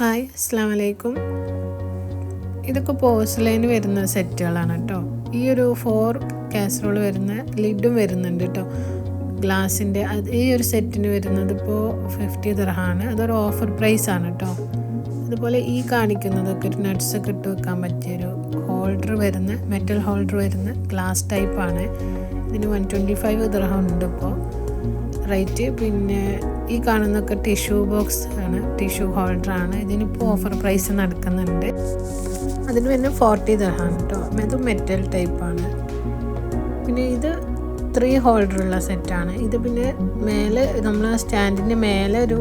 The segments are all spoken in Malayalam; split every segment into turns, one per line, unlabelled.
ഹായ് അസ്സാം വലൈക്കും ഇതൊക്കെ പോസ്ലൈന് വരുന്ന സെറ്റുകളാണ് കേട്ടോ. ഈ ഒരു ഫോർ കാസറോൾ വരുന്ന ലിഡും വരുന്നുണ്ട് കേട്ടോ. ഗ്ലാസിന്റെ അത് ഈ ഒരു സെറ്റിന് വരുന്നത് ഇപ്പോൾ ഫിഫ്റ്റി ദർഹാണ്. അതൊരു ഓഫർ പ്രൈസ് ആണ് കേട്ടോ. അതുപോലെ ഈ കാണിക്കുന്നതൊക്കെ ഒരു നട്ട്സ് ഒക്കെ ഇട്ട് വെക്കാൻ പറ്റിയൊരു ഹോൾഡർ വരുന്ന മെറ്റൽ ഹോൾഡർ വരുന്ന ഗ്ലാസ് ടൈപ്പാണ് ഇതിന് വൺ ട്വന്റി ഫൈവ് ദർഹം ഉണ്ട് ഇപ്പോൾ റേറ്റ് പിന്നെ ഈ കാണുന്നൊക്കെ ടിഷ്യൂ ബോക്സ് ആണ് ടിഷ്യൂ ഹോൾഡർ ആണ്. ഇതിനിപ്പോൾ ഓഫർ പ്രൈസ് നടക്കുന്നുണ്ട്. അതിന് പിന്നെ ഫോർട്ടി ദഹാണ് കേട്ടോ അത് മെറ്റൽ ടൈപ്പാണ് പിന്നെ ഇത് ത്രീ ഹോൾഡറുള്ള സെറ്റാണ് ഇത് പിന്നെ മേലെ നമ്മൾ സ്റ്റാൻഡിന്റെ മേലെ ഒരു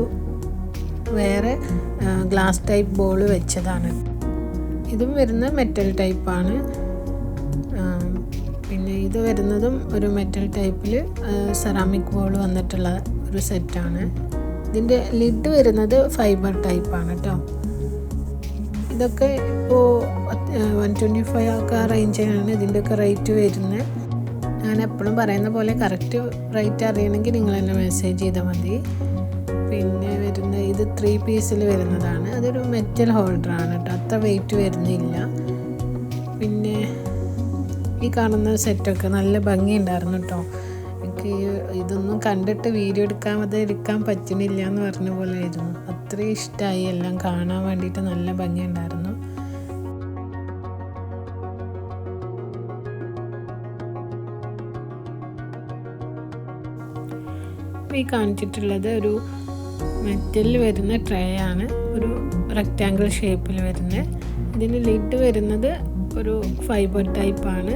വേറെ ഗ്ലാസ് ടൈപ്പ് ബോൾ വെച്ചതാണ്. ഇതും വരുന്ന മെറ്റൽ ടൈപ്പാണ് പിന്നെ ഇത് വരുന്നതും ഒരു മെറ്റൽ ടൈപ്പിൽ സെറാമിക് ബോൾ വന്നിട്ടുള്ള ഒരു സെറ്റാണ്. ഇതിന്റെ ലിഡ് വരുന്നത് ഫൈബർ ടൈപ്പാണ് കേട്ടോ ഇതൊക്കെ ഇപ്പോൾ വൺ ട്വന്റി ഫൈവ് ഒക്കെ ആ റേഞ്ചിനാണ് ഇതിന്റെയൊക്കെ റേറ്റ് വരുന്നത് ഞാൻ എപ്പോഴും പറയുന്ന പോലെ കറക്റ്റ് റേറ്റ് അറിയണമെങ്കിൽ നിങ്ങൾ എന്നെ മെസ്സേജ് ചെയ്താൽ മതി. പിന്നെ വരുന്ന ഇത് ത്രീ പീസിൽ വരുന്നതാണ്. അതൊരു മെറ്റൽ ഹോൾഡറാണ് കേട്ടോ അത്ര വെയിറ്റ് വരുന്നില്ല. പിന്നെ ഈ കാണുന്ന സെറ്റൊക്കെ നല്ല ഭംഗിയുണ്ടായിരുന്നു കേട്ടോ ഇതൊന്നും കണ്ടിട്ട് വീഡിയോ എടുക്കാൻ അത് എടുക്കാൻ പറ്റുന്നില്ല എന്ന് പറഞ്ഞ പോലെ ആയിരുന്നു അത്രയും ഇഷ്ടമായി എല്ലാം കാണാൻ വേണ്ടിയിട്ട് നല്ല ഭംഗിയുണ്ടായിരുന്നു. ഈ കാണിച്ചിട്ടുള്ളത് ഒരു മെറ്റലിൽ വരുന്ന ട്രേ ആണ്. ഒരു റെക്റ്റാങ്കിൾ ഷേപ്പിൽ വരുന്നത്. ഇതിന് ലിഡ് വരുന്നത് ഒരു ഫൈബർ ടൈപ്പാണ്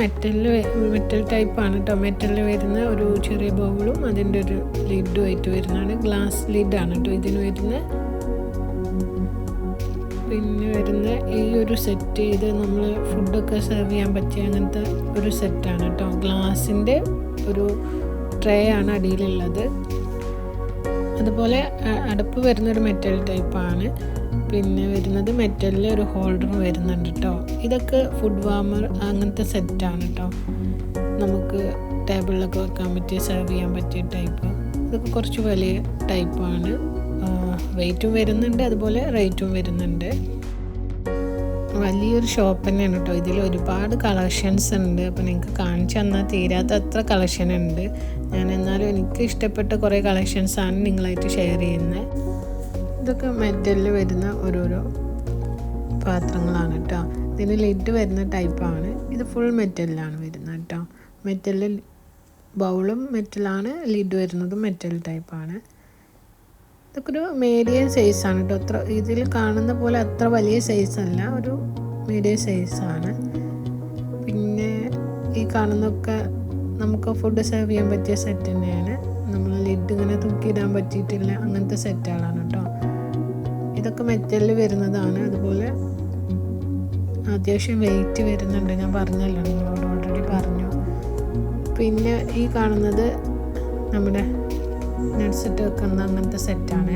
മെറ്റലിൽ മെറ്റൽ ടൈപ്പാണ് കേട്ടോ മെറ്റലിൽ വരുന്ന ഒരു ചെറിയ ബൗളും അതിന്റെ ഒരു ലിഡും ആയിട്ട് വരുന്നതാണ്. ഗ്ലാസ് ലിഡാണ് കേട്ടോ ഇതിന് വരുന്ന. പിന്നെ വരുന്ന ഈ ഒരു സെറ്റ് ഇത് നമ്മൾ ഫുഡൊക്കെ സെർവ് ചെയ്യാൻ പറ്റിയ അങ്ങനത്തെ ഒരു സെറ്റാണ് കേട്ടോ ഗ്ലാസിന്റെ ഒരു ട്രേ ആണ് അടിയിലുള്ളത്. അതുപോലെ അടുപ്പ് വരുന്നൊരു മെറ്റൽ ടൈപ്പാണ് പിന്നെ വരുന്നത് മെറ്റലിൽ ഒരു ഹോൾഡർ വരുന്നുണ്ട് കേട്ടോ ഇതൊക്കെ ഫുഡ് വാമർ അങ്ങനത്തെ സെറ്റാണ് കേട്ടോ നമുക്ക് ടേബിളിലൊക്കെ വെക്കാൻ പറ്റിയ സെർവ് ചെയ്യാൻ പറ്റിയ ടൈപ്പ് ഇതൊക്കെ കുറച്ച് വലിയ ടൈപ്പാണ് വെയിറ്റും വരുന്നുണ്ട് അതുപോലെ റേറ്റും വരുന്നുണ്ട്. വലിയൊരു ഷോപ്പ് തന്നെയാണ് കേട്ടോ ഇതിൽ ഒരുപാട് കളക്ഷൻസ് ഉണ്ട്. അപ്പോൾ നിങ്ങൾക്ക് കാണിച്ചു തന്നാൽ തീരാത്ത അത്ര കളക്ഷൻ ഉണ്ട്. ഞാൻ എന്നാലും എനിക്ക് ഇഷ്ടപ്പെട്ട കുറേ കളക്ഷൻസാണ് നിങ്ങളായിട്ട് ഷെയർ ചെയ്യുന്നത് ഇതൊക്കെ മെറ്റലിൽ വരുന്ന ഓരോരോ പാത്രങ്ങളാണ് കേട്ടോ ഇതിന് ലിഡ് വരുന്ന ടൈപ്പാണ് ഇത് ഫുൾ മെറ്റലിലാണ് വരുന്നത് കേട്ടോ മെറ്റലിൽ ബൗളും മെറ്റലാണ് ലിഡ് വരുന്നതും മെറ്റൽ ടൈപ്പാണ് ഇതൊക്കെ ഒരു മീഡിയം സൈസാണ് കേട്ടോ അത്ര ഇതിൽ കാണുന്ന പോലെ അത്ര വലിയ സൈസല്ല ഒരു മീഡിയം സൈസാണ് പിന്നെ ഈ കാണുന്നൊക്കെ നമുക്ക് ഫുഡ് സെർവ് ചെയ്യാൻ പറ്റിയ സെറ്റ് തന്നെയാണ്. നമ്മൾ ലിഡ് ഇങ്ങനെ തൂക്കിയിടാൻ പറ്റിയിട്ടില്ല. അങ്ങനത്തെ സെറ്റുകളാണ് കേട്ടോ ഇതൊക്കെ മെറ്റലിൽ വരുന്നതാണ്. അതുപോലെ അത്യാവശ്യം വെയിറ്റ് വരുന്നുണ്ട്. ഞാൻ പറഞ്ഞല്ലോ നിങ്ങളോട് ഓൾറെഡി പറഞ്ഞു. പിന്നെ ഈ കാണുന്നത് നമ്മുടെ നട്ട്സ് ഇട്ട് വെക്കുന്ന അങ്ങനത്തെ സെറ്റാണ്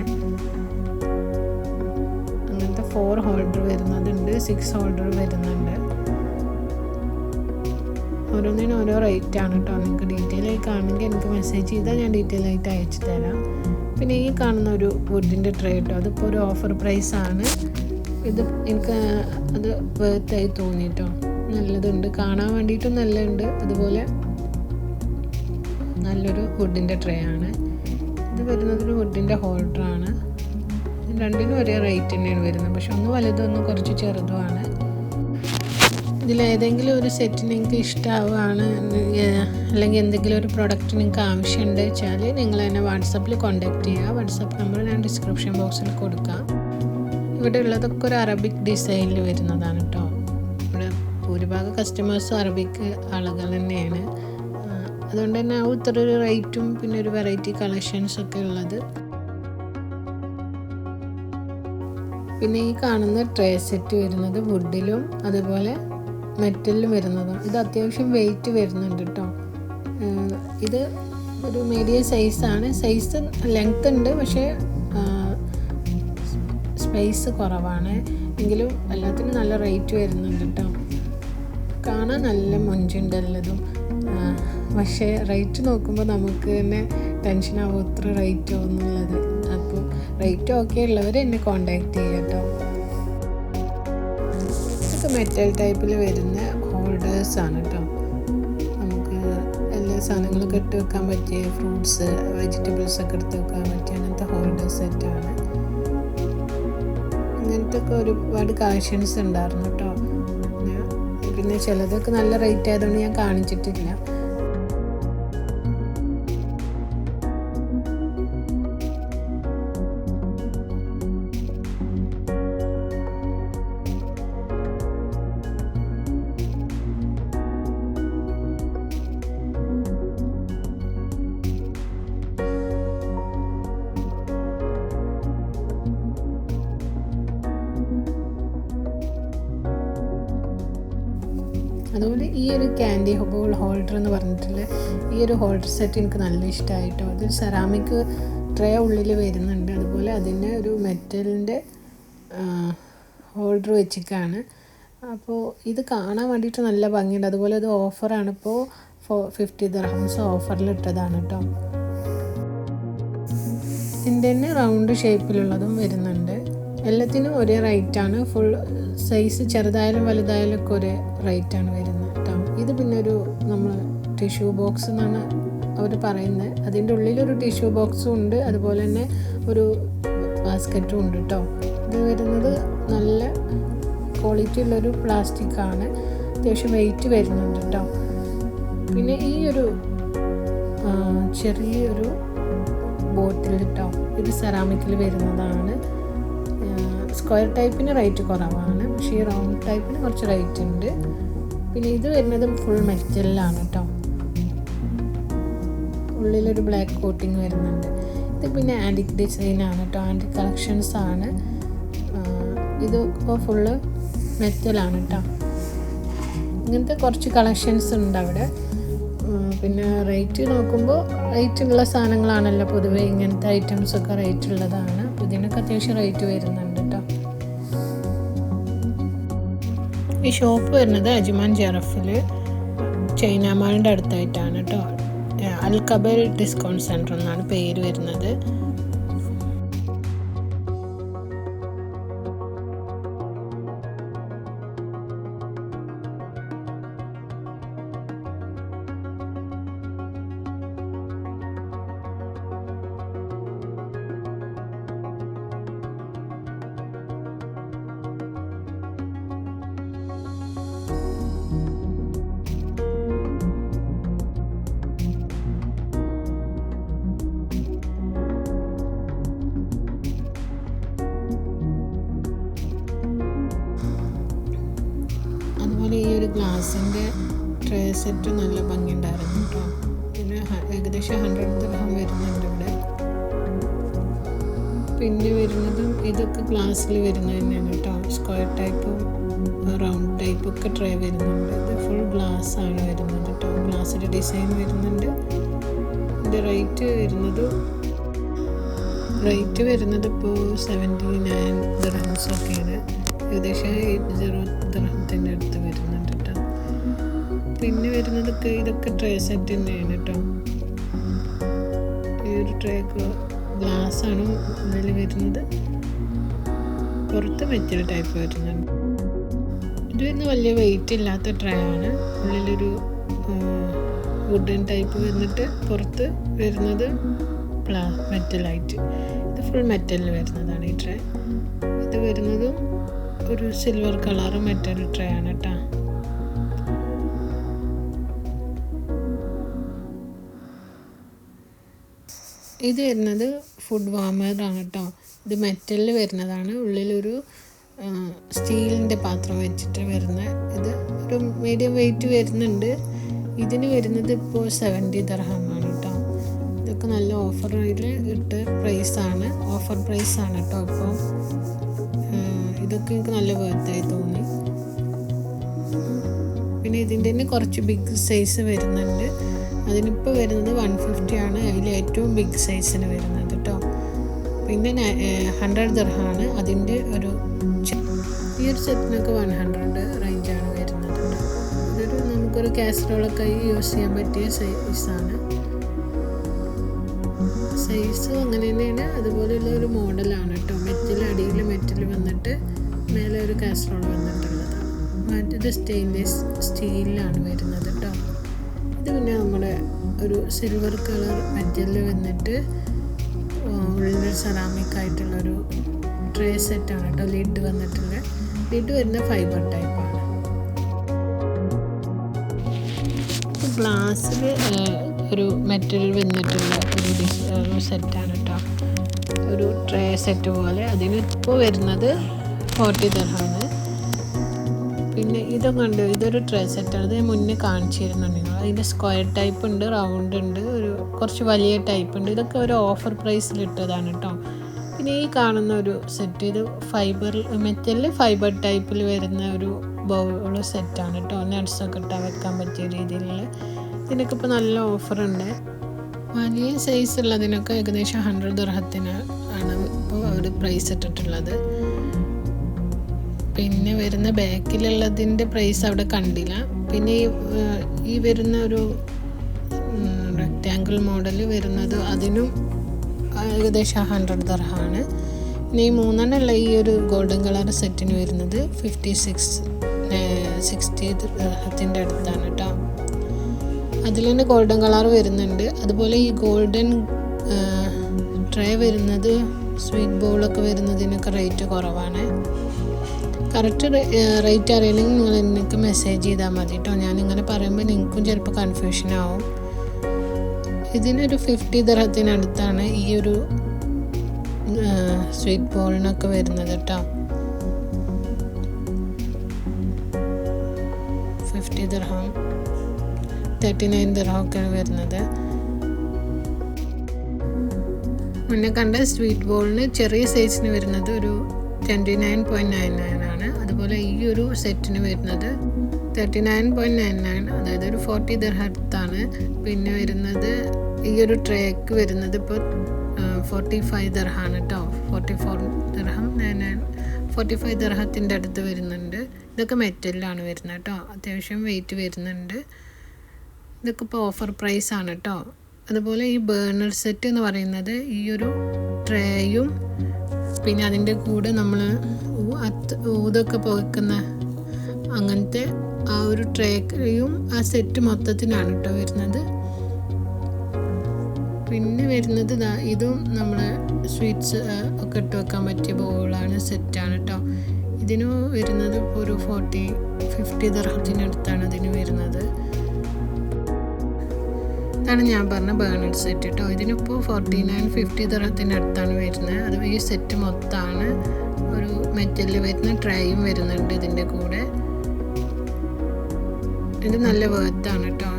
അങ്ങനത്തെ ഫോർ ഹോൾഡർ വരുന്നതുണ്ട് സിക്സ് ഹോൾഡർ വരുന്നുണ്ട്. ഓരോന്നിനും ഓരോ റേറ്റ് ആണ് കേട്ടോ നിങ്ങൾക്ക് ഡീറ്റെയിൽ ആയി കാണുമെങ്കിൽ എനിക്ക് മെസ്സേജ് ചെയ്താൽ ഞാൻ ഡീറ്റെയിൽ ആയിട്ട് അയച്ചു തരാം. പിന്നെ ഈ കാണുന്ന ഒരു വുഡിന്റെ ട്രേ കേട്ടോ അതിപ്പോൾ ഒരു ഓഫർ പ്രൈസ് ആണ്. ഇത് എനിക്ക് അത് വേർത്തായി തോന്നിട്ടോ. നല്ലതുണ്ട്. കാണാൻ വേണ്ടിയിട്ടും നല്ലതുണ്ട്. അതുപോലെ നല്ലൊരു വുഡിന്റെ ട്രേ ആണ്. ഇത് വരുന്നത് ഒരു വുഡിന്റെ ഹോൾഡറാണ് രണ്ടിനും ഒരേ റേറ്റ് തന്നെയാണ് വരുന്നത്. പക്ഷെ ഒന്ന് വലുതൊന്നും കുറച്ച് ചെറുതുമാണ് ഇതിലേതെങ്കിലും ഒരു സെറ്റ് നിങ്ങൾക്ക് ഇഷ്ടമാവുകയാണ് അല്ലെങ്കിൽ എന്തെങ്കിലും ഒരു പ്രോഡക്റ്റ് നിങ്ങൾക്ക് ആവശ്യമുണ്ട് വെച്ചാൽ നിങ്ങൾ എന്നെ വാട്സപ്പിൽ കോൺടാക്റ്റ് ചെയ്യുക. വാട്സപ്പ് നമ്പർ ഞാൻ ഡിസ്ക്രിപ്ഷൻ ബോക്സിൽ കൊടുക്കാം. ഇവിടെ ഉള്ളതൊക്കെ ഒരു അറബിക് ഡിസൈനിൽ വരുന്നതാണ് കേട്ടോ ഇവിടെ ഭൂരിഭാഗം കസ്റ്റമേഴ്സും അറബിക് ആളുകൾ തന്നെയാണ്. അതുകൊണ്ട് തന്നെ ആ ഇത്ര ഒരു റേറ്റും പിന്നെ ഒരു വെറൈറ്റി കളക്ഷൻസ് ഒക്കെ ഉള്ളത്. പിന്നെ ഈ കാണുന്ന ട്രേ സെറ്റ് വരുന്നത് വുഡിലും അതുപോലെ മെറ്റലിലും വരുന്നതും. ഇത് അത്യാവശ്യം വെയിറ്റ് വരുന്നുണ്ട് കേട്ടോ ഇത് ഒരു മീഡിയം സൈസാണ് സൈസ് ലെങ്ത് ഉണ്ട് പക്ഷേ സ്പേസ് കുറവാണ്. എങ്കിലും എല്ലാത്തിനും നല്ല റേറ്റ് വരുന്നുണ്ട് കേട്ടോ കാണാൻ നല്ല മൊഞ്ചുണ്ടല്ലതും. പക്ഷേ റേറ്റ് നോക്കുമ്പോൾ നമുക്ക് തന്നെ ടെൻഷനാവും ഇത്ര റേറ്റോ എന്നുള്ളത് അപ്പോൾ റേറ്റ് ഓക്കെ ഉള്ളവർ എന്നെ കോണ്ടാക്ട് ചെയ്യാം കേട്ടോ മെറ്റൽ ടൈപ്പിൽ വരുന്ന ഹോൾഡേഴ്സാണ് കേട്ടോ നമുക്ക് എല്ലാ സാധനങ്ങളും കെട്ടി വെക്കാൻ പറ്റിയ ഫ്രൂട്ട്സ് വെജിറ്റബിൾസ് ഒക്കെ എടുത്ത് വെക്കാൻ പറ്റിയ അങ്ങനത്തെ ഹോൾഡേഴ്സ് സെറ്റാണ് അങ്ങനത്തെ ഒക്കെ ഒരുപാട് കളക്ഷൻസ് ഉണ്ടായിരുന്നു കേട്ടോ പിന്നെ ചിലതൊക്കെ നല്ല റേറ്റ് ആയതുകൊണ്ട് ഞാൻ കാണിച്ചിട്ടില്ല. ഹോൾഡർ എന്ന് പറഞ്ഞിട്ടുള്ള ഈ ഒരു ഹോൾഡർ സെറ്റ് എനിക്ക് നല്ല ഇഷ്ടമായിട്ടോ അത് സെറാമിക് ട്രേ ഉള്ളിൽ വരുന്നുണ്ട്. അതുപോലെ അതിന് ഒരു മെറ്റലിന്റെ ഹോൾഡർ വെച്ചിട്ടാണ് അപ്പോൾ ഇത് കാണാൻ വേണ്ടിയിട്ട് നല്ല ഭംഗിയുണ്ട്. അതുപോലെ ഇത് ഓഫറാണ് ഇപ്പോൾ ഫോ ഫിഫ്റ്റി ദർഹംസ് ഓഫറിൽ ഇട്ടതാണ് കേട്ടോ ഇതിന്റെ തന്നെ റൗണ്ട് ഷേപ്പിലുള്ളതും വരുന്നുണ്ട്. എല്ലാത്തിനും ഒരേ റേറ്റാണ് ഫുൾ സൈസ് ചെറുതായാലും വലുതായാലും ഒക്കെ ഒരേ റേറ്റാണ് വരുന്നത് കേട്ടോ ഇത് പിന്നെ ഒരു ടിഷ്യൂ ബോക്സ് എന്നാണ് അവർ പറയുന്നത്. അതിന്റെ ഉള്ളിലൊരു ടിഷ്യൂ ബോക്സും ഉണ്ട്. അതുപോലെ തന്നെ ഒരു ബാസ്ക്കറ്റും ഉണ്ട് കേട്ടോ ഇത് വരുന്നത് നല്ല ക്വാളിറ്റി ഉള്ളൊരു പ്ലാസ്റ്റിക് ആണ്. അത്യാവശ്യം വെയിറ്റ് വരുന്നുണ്ട് കേട്ടോ പിന്നെ ഈ ഒരു ചെറിയൊരു ബോട്ടിൽ കേട്ടോ ഇത് സെറാമിക്കിൽ വരുന്നതാണ്. സ്ക്വയർ ടൈപ്പിന് റേറ്റ് കുറവാണ്. പക്ഷേ ഈ റൗണ്ട് ടൈപ്പിന് കുറച്ച് റേറ്റ് ഉണ്ട്. പിന്നെ ഇത് വരുന്നത് ഫുൾ മെറ്റലിലാണ് കേട്ടോ ഉള്ളിലൊരു ബ്ലാക്ക് കോട്ടിങ് വരുന്നുണ്ട്. ഇത് പിന്നെ ആന്റിക് ഡിസൈനാണ് കേട്ടോ ആന്റിക് കളക്ഷൻസ് ആണ്. ഇത് ഇപ്പോൾ ഫുള്ള് മെറ്റലാണ് കേട്ടോ ഇങ്ങനത്തെ കുറച്ച് കളക്ഷൻസ് ഉണ്ട് അവിടെ. പിന്നെ റേറ്റ് നോക്കുമ്പോൾ റേറ്റ് ഉള്ള സാധനങ്ങളാണല്ലോ പൊതുവെ ഇങ്ങനത്തെ ഐറ്റംസ് ഒക്കെ റേറ്റ് ഉള്ളതാണ്. അപ്പോൾ ഇതിനൊക്കെ അത്യാവശ്യം റേറ്റ് വരുന്നുണ്ട് കേട്ടോ ഈ ഷോപ്പ് വരുന്നത് അജ്മാൻ ജറഫിൽ ചൈന മാളിന്റെ അടുത്തായിട്ടാണ് കേട്ടോ അൽ കബൽ ഡിസ്കൗണ്ട് സെന്റർ എന്നാണ് പേര് വരുന്നത്. ഗ്ലാസിന്റെ ട്രേ സെറ്റ് നല്ല ഭംഗിയുണ്ടായിരുന്നു കേട്ടോ. ഹ- ഏകദേശം ഹൺഡ്രഡ് ദിർഹം വരുന്നുണ്ട് ഇവിടെ. പിന്നെ വരുന്നതും ഇതൊക്കെ ഗ്ലാസ്സിൽ വരുന്നത് തന്നെയാണ് കേട്ടോ. സ്ക്വയർ ടൈപ്പും റൗണ്ട് ടൈപ്പും ഒക്കെ ട്രേ വരുന്നുണ്ട്. ഇത് ഫുൾ ഗ്ലാസ് ആണ് വരുന്നത് കേട്ടോ. ഗ്ലാസ്സിന്റെ ഡിസൈൻ വരുന്നുണ്ട്. ഇതിന്റെ റേറ്റ് വരുന്നത് റേറ്റ് വരുന്നത് ഇപ്പോൾ സെവന്റി നയൻ ദിർഹംസ് ഒക്കെയാണ്. ഏകദേശം എയ്റ്റ് സീറോ ദിർഹത്തിന്റെ അടുത്ത് കേട്ടോ പിന്നെ വരുന്നതൊക്കെ ഇതൊക്കെ ട്രേ സെറ്റ് തന്നെയാണ് കേട്ടോ. ഈ ഒരു ട്രേ ഗ്ലാസ് ആണ് ഇതിൽ വരുന്നത്. പുറത്ത് മെറ്റൽ ടൈപ്പ് വരുന്നുണ്ട്. ഇത് വരുന്ന വലിയ വെയിറ്റ് ഇല്ലാത്ത ട്രേ ആണ്. ഉള്ളിലൊരു വുഡൻ ടൈപ്പ് വന്നിട്ട് പുറത്ത് വരുന്നത് പ്ലാ മെറ്റലായിട്ട് ഇത് ഫുൾ മെറ്റലിൽ വരുന്നതാണ് ഈ ട്രേ ഇത് വരുന്നതും ഒരു സിൽവർ കളർ മെറ്റൽ ട്രേ ആണ് കേട്ടോ. ഇത് വരുന്നത് ഫുഡ് വാമറാണ് കേട്ടോ ഇത് മെറ്റലിൽ വരുന്നതാണ്. ഉള്ളിലൊരു സ്റ്റീലിന്റെ പാത്രം വെച്ചിട്ട് വരുന്ന ഇത്. ഒരു മീഡിയം വെയിറ്റ് വരുന്നുണ്ട്. ഇതിന് വരുന്നത് ഇപ്പോൾ സെവന്റി ദർഹമാണ് കേട്ടോ ഇതൊക്കെ നല്ല ഓഫറിൽ ഇട്ട് പ്രൈസാണ് ഓഫർ പ്രൈസാണ് കേട്ടോ അപ്പോൾ ഇതൊക്കെ എനിക്ക് നല്ല വേർത്തായി തോന്നി. പിന്നെ ഇതിന്റെ തന്നെ കുറച്ച് ബിഗ് സൈസ് വരുന്നുണ്ട്. അതിനിപ്പോൾ വരുന്നത് വൺ ഫിഫ്റ്റി ആണ്. അതിൽ ഏറ്റവും ബിഗ് സൈസിന് വരുന്നത് കേട്ടോ പിന്നെ ഹൺഡ്രഡ് ദർഹാണ് അതിന്റെ ഒരു ഈ ഒരു സെറ്റിനൊക്കെ വൺ ഹൺഡ്രഡ് റേഞ്ചാണ് വരുന്നത് ഇതൊരു നമുക്കൊരു കാസറോളൊക്കെ യൂസ് ചെയ്യാൻ പറ്റിയ സൈസാണ് സൈസ് അങ്ങനെ തന്നെയാണ്. അതുപോലെയുള്ള ഒരു മോഡലാണ് കേട്ടോ മെറ്റൽ അടിയിൽ മെറ്റൽ വന്നിട്ട് മേലെ ഒരു കാസറോൾ വന്നിട്ടുള്ളത്. മറ്റൊരു സ്റ്റെയിൻലെസ് സ്റ്റീലിലാണ് വരുന്നത് കേട്ടോ പിന്നെ നമ്മുടെ ഒരു സിൽവർ കളർ മെറ്റലിൽ വന്നിട്ട് ഉള്ളിൽ സെറാമിക് ആയിട്ടുള്ളൊരു ട്രേ സെറ്റാണ് കേട്ടോ. ലിഡ് വന്നിട്ടുള്ള. ലിഡ് വരുന്ന ഫൈബർ ടൈപ്പാണ് ഗ്ലാസ്സിൽ ഒരു മെറ്റീരിയൽ വന്നിട്ടുള്ള ഒരു ഒരു സെറ്റാണ് കേട്ടോ. ഒരു ട്രേ സെറ്റ് പോലെ. അതിന് ഇപ്പോൾ വരുന്നത് ഫോർട്ടി ദർഹാണ് പിന്നെ ഇതും ഉണ്ട് ഇതൊരു ട്രേ സെറ്റാണ് ഇത് മുന്നേ കാണിച്ചിരുന്നു നിങ്ങൾ അതിന്റെ സ്ക്വയർ ടൈപ്പ് ഉണ്ട് റൗണ്ട് ഉണ്ട് ഒരു കുറച്ച് വലിയ ടൈപ്പ് ഉണ്ട്. ഇതൊക്കെ ഒരു ഓഫർ പ്രൈസിൽ ഇട്ടതാണ് കേട്ടോ പിന്നെ ഈ കാണുന്ന ഒരു സെറ്റ് ഇത് ഫൈബർ മെറ്റലിൽ ഫൈബർ ടൈപ്പിൽ വരുന്ന ഒരു ബൗൾ സെറ്റാണ് കേട്ടോ നട്സൊക്കെ ഇട്ടാൽ വെക്കാൻ പറ്റിയ രീതിയിലുള്ള. ഇതിനൊക്കെ ഇപ്പോൾ നല്ല ഉണ്ട്. വലിയ സൈസ് ഉള്ളതിനൊക്കെ ഏകദേശം ഹൺഡ്രഡ് ദർഹത്തിന് ആണ് ഇപ്പോൾ അവർ പ്രൈസ് ഇട്ടിട്ടുള്ളത്. പിന്നെ വരുന്ന ബാക്കിലുള്ളതിന്റെ പ്രൈസ് അവിടെ കണ്ടില്ല. പിന്നെ ഈ വരുന്ന ഒരു റെക്റ്റാങ്കിൾ മോഡൽ വരുന്നത് അതിനും ഏകദേശം ഹൺഡ്രഡ് ദർഹാണ്. പിന്നെ ഈ മൂന്നെണ്ണമുള്ള ഈ ഒരു ഗോൾഡൻ കളർ സെറ്റിന് വരുന്നത് ഫിഫ്റ്റി സിക്സ് സിക്സ്റ്റി അടുത്താണ് കേട്ടോ അതിൽ തന്നെ ഗോൾഡൻ കളർ വരുന്നുണ്ട്. അതുപോലെ ഈ ഗോൾഡൻ ട്രേ വരുന്നത് സ്വീറ്റ് ബോളൊക്കെ വരുന്നതിനൊക്കെ റേറ്റ് കുറവാണ്. കറക്റ്റ് റേറ്റ് അറിയില്ലെങ്കിൽ നിങ്ങൾ എനിക്ക് മെസ്സേജ് ചെയ്താൽ മതി കേട്ടോ ഞാനിങ്ങനെ പറയുമ്പോൾ നിങ്ങൾക്കും ചിലപ്പോൾ കൺഫ്യൂഷൻ ആവും. ഇതിനൊരു ഫിഫ്റ്റി ദർഹത്തിനടുത്താണ് ഈ ഒരു സ്വീറ്റ് ബോളിനൊക്കെ വരുന്നത് കേട്ടോ ഫിഫ്റ്റി ദർഹം തേർട്ടി നയൻ ദർഹം ഒക്കെ വരുന്നത്. മുന്നേ കണ്ട സ്വീറ്റ് ബോളിന് ചെറിയ സൈസിന് വരുന്നത് ഒരു twenty nine point nine nine ആണ്. ഈ ഒരു സെറ്റിന് വരുന്നത് thirty nine point nine nine അതായത് ഒരു ഫോർട്ടി ദർഹത്താണ്. പിന്നെ വരുന്നത് ഈ ഒരു ട്രേക്ക് വരുന്നത് ഇപ്പോൾ ഫോർട്ടി ഫൈവ് ദർഹാണ് കേട്ടോ ഫോർട്ടി ഫോർ ദർഹം നയൻ നയൻ ഫോർട്ടി ഫൈവ് ദർഹത്തിന്റെ അടുത്ത് വരുന്നുണ്ട്. ഇതൊക്കെ മെറ്റലിലാണ് വരുന്നത് കേട്ടോ അത്യാവശ്യം വെയിറ്റ് വരുന്നുണ്ട്. ഇതൊക്കെ ഇപ്പോൾ ഓഫർ പ്രൈസ് ആണ് കേട്ടോ അതുപോലെ ഈ ബേണർ സെറ്റ് എന്ന് പറയുന്നത് ഈ ഒരു ട്രേയും പിന്നെ അതിന്റെ കൂടെ നമ്മൾ ഊതൊക്കെ പുകക്കുന്ന അങ്ങനത്തെ ആ ഒരു ട്രേയും ആ സെറ്റ് മൊത്തത്തിനാണ് കേട്ടോ വരുന്നത്. പിന്നെ വരുന്നത് ഇതും നമ്മൾ സ്വീറ്റ്സ് ഒക്കെ ഇട്ട് വെക്കാൻ പറ്റിയ ബോളാണ് സെറ്റാണ് കേട്ടോ. ഇതിന് വരുന്നത് ഒരു ഫോർട്ടി ഫിഫ്റ്റി ദർഹത്തിനടുത്താണ് ഇതിന് വരുന്നത്. ഇതാണ് ഞാൻ പറഞ്ഞ ബേണർ സെറ്റ് കേട്ടോ ഇതിനിപ്പോൾ ഫോർട്ടി നയൻ ഫിഫ്റ്റി ദർഹത്തിന്റെ അടുത്താണ് വരുന്നത്. അത് ഈ സെറ്റ് മൊത്തമാണ് ഒരു മെറ്റലിൽ വരുന്ന ട്രൈയും വരുന്നുണ്ട് ഇതിന്റെ കൂടെ. ഇത് നല്ല വേർത്താണ് കേട്ടോ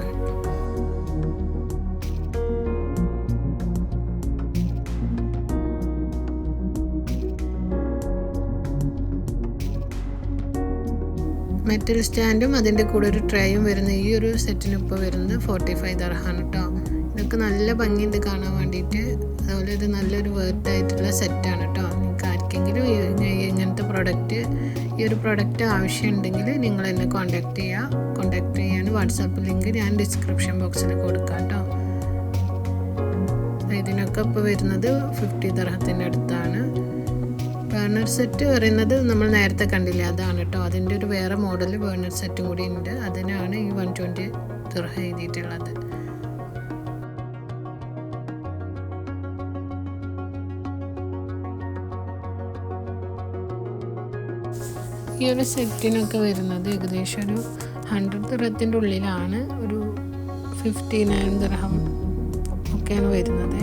മെറ്റൽ സ്റ്റാൻഡും അതിന്റെ കൂടെ ഒരു ട്രേയും വരുന്ന. ഈ ഒരു സെറ്റിന് ഇപ്പോൾ വരുന്നത് ഫോർട്ടി ഫൈവ് ദർഹാണ് കേട്ടോ ഇതൊക്കെ നല്ല ഭംഗിയുണ്ട് കാണാൻ വേണ്ടിയിട്ട്. അതുപോലെ ഇത് നല്ലൊരു വേർത്ത് ആയിട്ടുള്ള സെറ്റാണ് കേട്ടോ നിങ്ങൾക്ക് ആർക്കെങ്കിലും ഇങ്ങനത്തെ പ്രൊഡക്റ്റ് ഈ ഒരു പ്രോഡക്റ്റ് ആവശ്യമുണ്ടെങ്കിൽ നിങ്ങൾ എന്നെ കോൺടാക്ട് ചെയ്യുക കോൺടാക്റ്റ് ചെയ്യാൻ വാട്സാപ്പ് ലിങ്ക് ഞാൻ ഡിസ്ക്രിപ്ഷൻ ബോക്സിൽ കൊടുക്കാം കേട്ടോ ഇതിനൊക്കെ ഇപ്പോൾ വരുന്നത് ഫിഫ്റ്റി ദർഹത്തിന്റെ അടുത്താണ്. ബേണർ സെറ്റ് പറയുന്നത് നമ്മൾ നേരത്തെ കണ്ടില്ല? അതാണ് കേട്ടോ. അതിന്റെ ഒരു വേറെ മോഡൽ ബേണർ സെറ്റും കൂടി ഉണ്ട് അതിനാണ് ഈ വൺ ട്വന്റി തുറഹ എഴുതിയിട്ടുള്ളത്. ഈ ഒരു സെറ്റിനൊക്കെ വരുന്നത് ഏകദേശം ഒരു ഹൺഡ്രഡ് തുറത്തിന്റെ ഉള്ളിലാണ്. ഒരു ഫിഫ്റ്റി നയൻ ദിർഹം ഒക്കെയാണ് വരുന്നത്.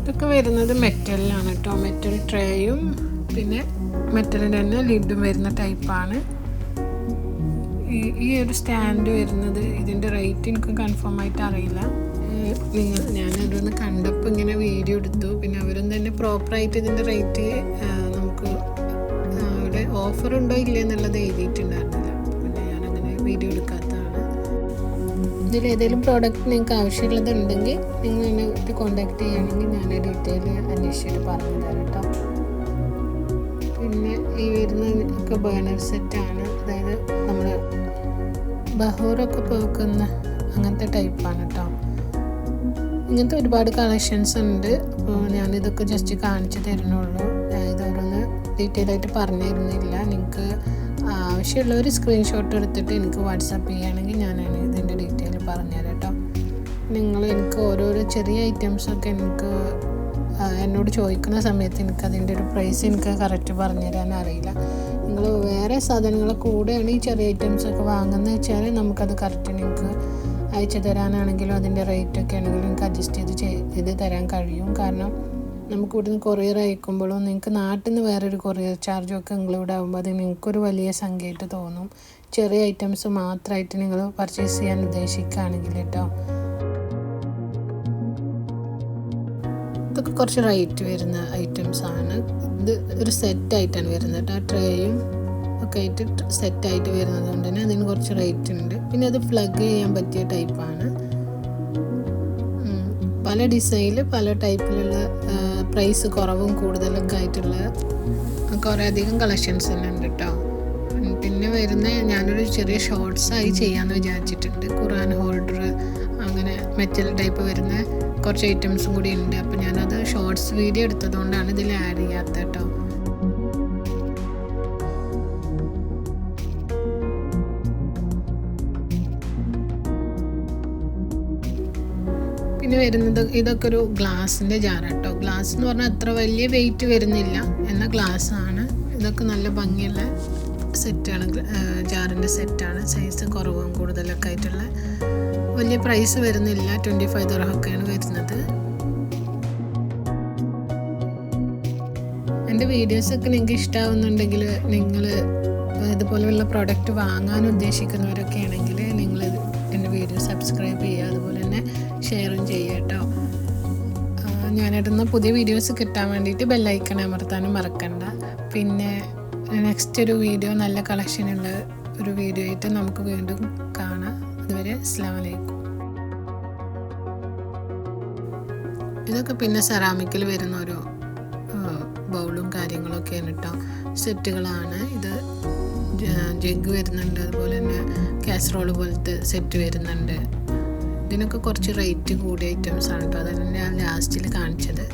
ഇതൊക്കെ വരുന്നത് മെറ്റലിലാണ് കേട്ടോ. മെറ്റൽ ട്രേയും പിന്നെ മെറ്റലിന്റെ തന്നെ ലിഡും വരുന്ന ടൈപ്പാണ്. ഈ ഒരു സ്റ്റാൻഡ് വരുന്നത് ഇതിന്റെ റേറ്റ് എനിക്ക് കൺഫേം ആയിട്ട് അറിയില്ല. നിങ്ങൾ ഞാനതൊന്ന് കണ്ടപ്പോൾ ഇങ്ങനെ വീഡിയോ എടുത്തു. പിന്നെ അവരും തന്നെ പ്രോപ്പറായിട്ട് ഇതിന്റെ റേറ്റ് നമുക്ക് അവിടെ ഓഫർ ഉണ്ടോ ഇല്ലേ എന്നുള്ളത് എഴുതിയിട്ടുണ്ടായിരുന്നില്ല. പിന്നെ ഞാനങ്ങനെ വീഡിയോ എടുക്കാത്തതാണ്. ഇതിൽ ഏതെങ്കിലും പ്രോഡക്റ്റ് നിങ്ങൾക്ക് ആവശ്യമുള്ളതുണ്ടെങ്കിൽ നിങ്ങൾ എന്നെ കോൺടാക്ട് ചെയ്യുകയാണെങ്കിൽ ഞാൻ ഡീറ്റെയിൽ അന്വേഷിച്ചിട്ട് പറഞ്ഞു തരാം ഒക്കെ ബേണർ സെറ്റാണ് അതായത് നമ്മൾ ബഹോറൊക്കെ പോക്കുന്ന അങ്ങനത്തെ ടൈപ്പാണ് കേട്ടോ ഇങ്ങനത്തെ ഒരുപാട് കളക്ഷൻസ് ഉണ്ട്. അപ്പോൾ ഞാനിതൊക്കെ ജസ്റ്റ് കാണിച്ചു തരുന്നുള്ളൂ. ഇതോരോന്ന് ഡീറ്റെയിൽ ആയിട്ട് പറഞ്ഞു തരുന്നില്ല നിങ്ങൾക്ക് ആവശ്യമുള്ള ഒരു സ്ക്രീൻഷോട്ട് എടുത്തിട്ട് എനിക്ക് വാട്സാപ്പ് ചെയ്യുകയാണെങ്കിൽ ഞാൻ ഇതിന്റെ ഡീറ്റെയിൽ പറഞ്ഞുതരാം കേട്ടോ നിങ്ങൾ എനിക്ക് ഓരോരോ ചെറിയ ഐറ്റംസൊക്കെ എനിക്ക് എന്നോട് ചോദിക്കുന്ന സമയത്ത് എനിക്ക് അതിന്റെ ഒരു പ്രൈസ് എനിക്ക് കറക്റ്റ് പറഞ്ഞു തരാൻ അറിയില്ല. നിങ്ങൾ വേറെ സാധനങ്ങൾ കൂടെയാണ് ഈ ചെറിയ ഐറ്റംസ് ഒക്കെ വാങ്ങുന്നത് വെച്ചാൽ നമുക്കത് കറക്റ്റ് നിങ്ങൾക്ക് അയച്ചു തരാനാണെങ്കിലും അതിന്റെ റേറ്റ് ഒക്കെ ആണെങ്കിലും നിങ്ങൾക്ക് അഡ്ജസ്റ്റ് ചെയ്ത് ചെയ്ത് തരാൻ കഴിയും. കാരണം നമുക്ക് ഇവിടുന്ന് കൊറിയർ അയക്കുമ്പോഴും നിങ്ങൾക്ക് നാട്ടിൽ നിന്ന് വേറൊരു കൊറിയർ ചാർജും ഒക്കെ ഇൻക്ലൂഡ് ആകുമ്പോൾ അത് നിങ്ങൾക്കൊരു വലിയ സംഖ്യയായിട്ട് തോന്നും. ചെറിയ ഐറ്റംസ് മാത്രമായിട്ട് നിങ്ങൾ പർച്ചേസ് ചെയ്യാൻ ഉദ്ദേശിക്കുകയാണെങ്കിൽ കേട്ടോ ഇതൊക്കെ കുറച്ച് റേറ്റ് വരുന്ന ഐറ്റംസ് ആണ്. ഇത് ഒരു സെറ്റായിട്ടാണ് വരുന്നത് കേട്ടോ. ട്രേയും ഒക്കെ ആയിട്ട് സെറ്റായിട്ട് വരുന്നത് കൊണ്ട് തന്നെ അതിന് കുറച്ച് റേറ്റ് ഉണ്ട്. പിന്നെ അത് പ്ലഗ് ചെയ്യാൻ പറ്റിയ ടൈപ്പാണ് പല ഡിസൈനിൽ പല ടൈപ്പിലുള്ള പ്രൈസ് കുറവും കൂടുതലൊക്കെ ആയിട്ടുള്ള കുറേ അധികം കളക്ഷൻസ് തന്നെ ഉണ്ട് കേട്ടോ. പിന്നെ വരുന്ന ഞാനൊരു ചെറിയ ഷോർട്സായി ചെയ്യാമെന്ന് വിചാരിച്ചിട്ടുണ്ട്. ഖുറാൻ ഹോൾഡർ അങ്ങനെ മെറ്റൽ ടൈപ്പ് വരുന്ന കുറച്ച് ഐറ്റംസും കൂടി ഉണ്ട്. അപ്പോൾ ഞാനത് ഷോർട്സ് വീഡിയോ എടുത്തതുകൊണ്ടാണ് ഇതിൽ ആഡ് ചെയ്യാത്തത് കേട്ടോ. പിന്നെ വരുന്നത് ഇതൊക്കെ ഒരു ഗ്ലാസിന്റെ ജാർ കേട്ടോ. ഗ്ലാസ് എന്ന് പറഞ്ഞാൽ അത്ര വലിയ വെയിറ്റ് വരുന്നില്ല. എന്ന ഗ്ലാസ് ആണ്. ഇതൊക്കെ നല്ല ഭംഗിയുള്ള സെറ്റാണ്. ജാറിന്റെ സെറ്റാണ്. സൈസ് കുറവും കൂടുതലൊക്കെ ആയിട്ടുള്ള വലിയ പ്രൈസ് വരുന്നില്ല. ട്വന്റി ഫൈവ് ദറഹൊക്കെയാണ് വരുന്നത്. എന്റെ വീഡിയോസൊക്കെ നിങ്ങൾക്ക് ഇഷ്ടമാവുന്നുണ്ടെങ്കിൽ നിങ്ങൾ ഇതുപോലെയുള്ള പ്രോഡക്റ്റ് വാങ്ങാൻ ഉദ്ദേശിക്കുന്നവരൊക്കെ ആണെങ്കിൽ നിങ്ങൾ എന്റെ വീഡിയോ സബ്സ്ക്രൈബ് ചെയ്യുക. അതുപോലെ തന്നെ ഷെയറും ചെയ്യുക കേട്ടോ. ഞാനിടുന്ന പുതിയ വീഡിയോസ് കിട്ടാൻ വേണ്ടിയിട്ട് ബെല്ലൈക്കൺ അമർത്താനും മറക്കണ്ട. പിന്നെ നെക്സ്റ്റ് ഒരു വീഡിയോ നല്ല കളക്ഷൻ കളക്ഷനുള്ള ഒരു വീഡിയോ ആയിട്ട് നമുക്ക് വീണ്ടും കാണാം. അതുവരെ അസ്സാം വലൈക്കും ഇതൊക്കെ പിന്നെ സെറാമിക്കിൽ വരുന്ന ഒരു ബൗളും കാര്യങ്ങളൊക്കെയാണ് കേട്ടോ സെറ്റുകളാണ്. ഇത് ജഗ് വരുന്നുണ്ട്. അതുപോലെ തന്നെ കാസറോൾ പോലത്തെ സെറ്റ് വരുന്നുണ്ട്. ഇതിനൊക്കെ കുറച്ച് റേറ്റ് കൂടിയ ഐറ്റംസ് ആണ് കേട്ടോ അതാണ് ഞാൻ ലാസ്റ്റിൽ കാണിച്ചത്.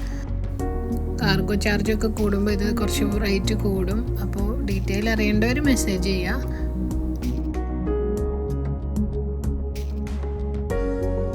കാർഗോ ചാർജൊക്കെ കൂടുമ്പോൾ ഇത് കുറച്ച് റേറ്റ് കൂടും. അപ്പോൾ ഡീറ്റെയിൽ അറിയേണ്ടവർ മെസ്സേജ് ചെയ്യുക.